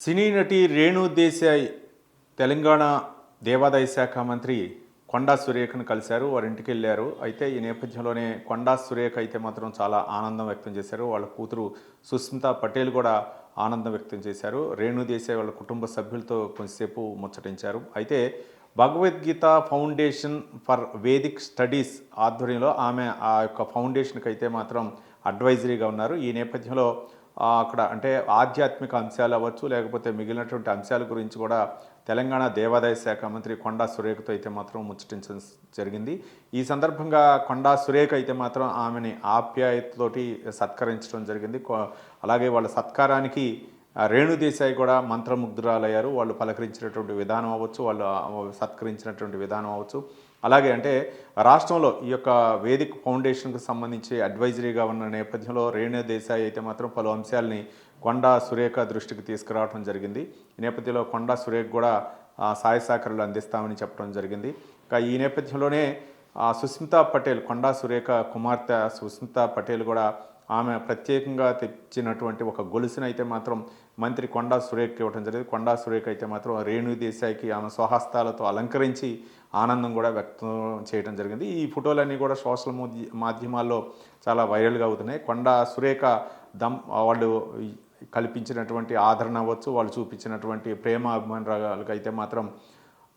సినీ నటి రేణు దేశాయ్ తెలంగాణ దేవాదాయ శాఖ మంత్రి కొండా సురేఖను కలిశారు వారి ఇంటికి వెళ్ళారు అయితే ఈ నేపథ్యంలోనే కొండా సురేఖ అయితే మాత్రం చాలా ఆనందం వ్యక్తం చేశారు. వాళ్ళ కూతురు సుస్మిత పటేల్ కూడా ఆనందం వ్యక్తం చేశారు. రేణు దేశాయ్ వాళ్ళ కుటుంబ సభ్యులతో కొంతసేపు ముచ్చటించారు. అయితే Bhagavad Gita foundation for Vedic studies ఆధ్వర్యంలో ఆమె ఆ యొక్క ఫౌండేషన్కి అయితే మాత్రం అడ్వైజరీగా ఉన్నారు. ఈ నేపథ్యంలో అక్కడ అంటే ఆధ్యాత్మిక అంశాలు అవ్వచ్చు లేకపోతే మిగిలినటువంటి అంశాల గురించి కూడా తెలంగాణ దేవాదాయ శాఖ మంత్రి కొండా సురేఖతో అయితే మాత్రం ముచ్చటించడం జరిగింది. ఈ సందర్భంగా కొండా సురేఖ అయితే మాత్రం ఆమెని ఆప్యాయతతోటి సత్కరించడం జరిగింది. అలాగే వాళ్ళ సత్కారానికి ఆ, రేణు కూడా మంత్రముగ్ధురాలయ్యారు. వాళ్ళు పలకరించినటువంటి విధానం అవ్వచ్చు వాళ్ళు సత్కరించినటువంటి విధానం అవ్వచ్చు. అలాగే అంటే రాష్ట్రంలో ఈ యొక్క వేదిక ఫౌండేషన్కు సంబంధించి అడ్వైజరీగా ఉన్న నేపథ్యంలో రేణు దేశాయి అయితే మాత్రం పలు అంశాలని కొండా సురేఖ దృష్టికి తీసుకురావడం జరిగింది. ఈ నేపథ్యంలో కొండా సురేఖ కూడా సాయ సహకారాలు అందిస్తామని చెప్పడం జరిగింది. ఇక ఈ నేపథ్యంలోనే సుస్మితా సుస్మిత పటేల్ కొండా సురేఖ కుమార్తె సుస్మిత పటేల్ కూడా ఆమె ప్రత్యేకంగా తెచ్చినటువంటి ఒక గొలుసును అయితే మాత్రం మంత్రి కొండా సురేఖకి ఇవ్వడం జరిగింది. కొండా సురేఖ అయితే మాత్రం రేణు దేశాయికి ఆమె స్వహస్తాలతో అలంకరించి ఆనందం కూడా వ్యక్తం చేయడం జరిగింది. ఈ ఫోటోలన్నీ కూడా సోషల్ మాధ్యమాల్లో చాలా వైరల్గా అవుతున్నాయి. కొండా సురేఖ దమ్ వాళ్ళు కల్పించినటువంటి ఆదరణ అవ్వచ్చు వాళ్ళు చూపించినటువంటి ప్రేమ అభిమానురాలకు అయితే మాత్రం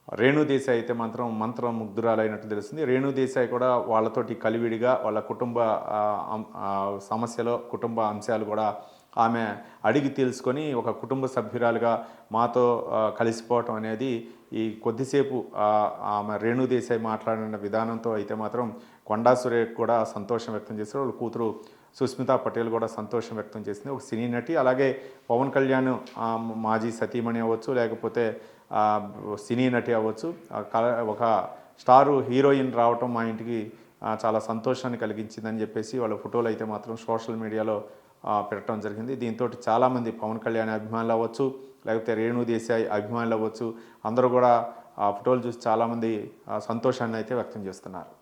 రేణు దేశాయ్ అయితే మాత్రం మంత్ర ముగ్ధురాలైనట్టు తెలుస్తుంది. రేణు దేశాయ్ కూడా వాళ్ళతోటి కలివిడిగా వాళ్ళ కుటుంబ సమస్యలో కుటుంబ అంశాలు కూడా ఆమె అడిగి తెలుసుకొని ఒక కుటుంబ సభ్యురాలుగా మాతో కలిసిపోవటం అనేది ఈ కొద్దిసేపు ఆమె రేణు దేశాయ్ మాట్లాడిన విధానంతో అయితే మాత్రం కొండా సురేఖ్ కూడా సంతోషం వ్యక్తం చేశారు. వాళ్ళ కూతురు సుస్మితా పటేల్ కూడా సంతోషం వ్యక్తం చేసింది. ఒక సినీ నటి అలాగే పవన్ కళ్యాణ్ మాజీ సతీమణి అవ్వచ్చు లేకపోతే సినీ నటి అవ్వచ్చు. కల- ఒక స్టారు హీరోయిన్ రావటం మా ఇంటికి చాలా సంతోషాన్ని కలిగించిందని చెప్పేసి వాళ్ళ ఫోటోలు అయితే మాత్రం సోషల్ మీడియాలో పెట్టడం జరిగింది. దీంతో చాలామంది పవన్ కళ్యాణ్ అభిమానులు అవ్వచ్చు లేకపోతే రేణు దేశాయ్ అభిమానులు అవ్వచ్చు. అందరూ కూడా ఆ ఫోటోలు చూసి చాలామంది సంతోషాన్ని అయితే వ్యక్తం చేస్తున్నారు.